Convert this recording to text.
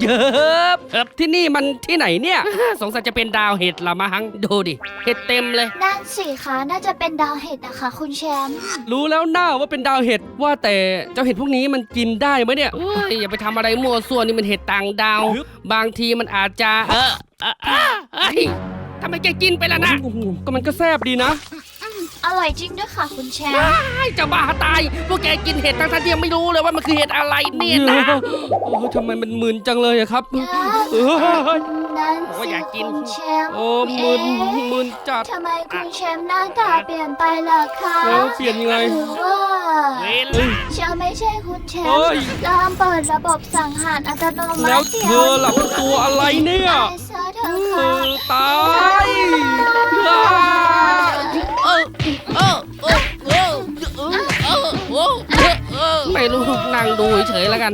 เยิบเอิบที่นี่มันที่ไหนเนี่ย สงสัยจะเป็นดาวเห็ดละมั้งดูดิ เห็ดเต็มเลย นั่นสิคะน่าจะเป็นดาวเห็ดนะคะ คุณแชมป์รู้แล้วหน้าว่าเป็นดาวเห็ดว่าแต่เจ้าเห็ดพวกนี้มันกินได้ไหมเนี่ยเอ้ยอย่าไปทำอะไรมั่วซั่วนี่มันเห็ดต่างดาว บางทีมันอาจจะ เออเออเออเอ้ยทำไมแกกินไปล่ะนะก็มันก็แซบดีนะ อร่อยจริงด้วยค่ะคุณแชมป์ไอ้เจะบ้าตายพวกแกกินเห็ดทั้งท่านที่ยังไม่รู้เลยว่ามันคือเห็ดอะไรเนี่ยนะโอ้ทำไมมันมึนจังเลยอะครับเออนั่นโอ้สิอยากกิน คุณแชมป์โอ้มึนเอ๊ะมึนจัดทำไมคุณแชมป์หน้าตาเปลี่ยนไปล่ะคะเออเปลี่ยนยังไง หรือว่าเวลาจะไม่ใช่คุณแชมเฮ้ป์ยลามเปิดระบบสั่งหารอัตโนมัติแล้วเธอหลับเป็นตัวอะไรเนี่ยตายซ ไม่รู้นั่งดูเฉยๆแล้วกัน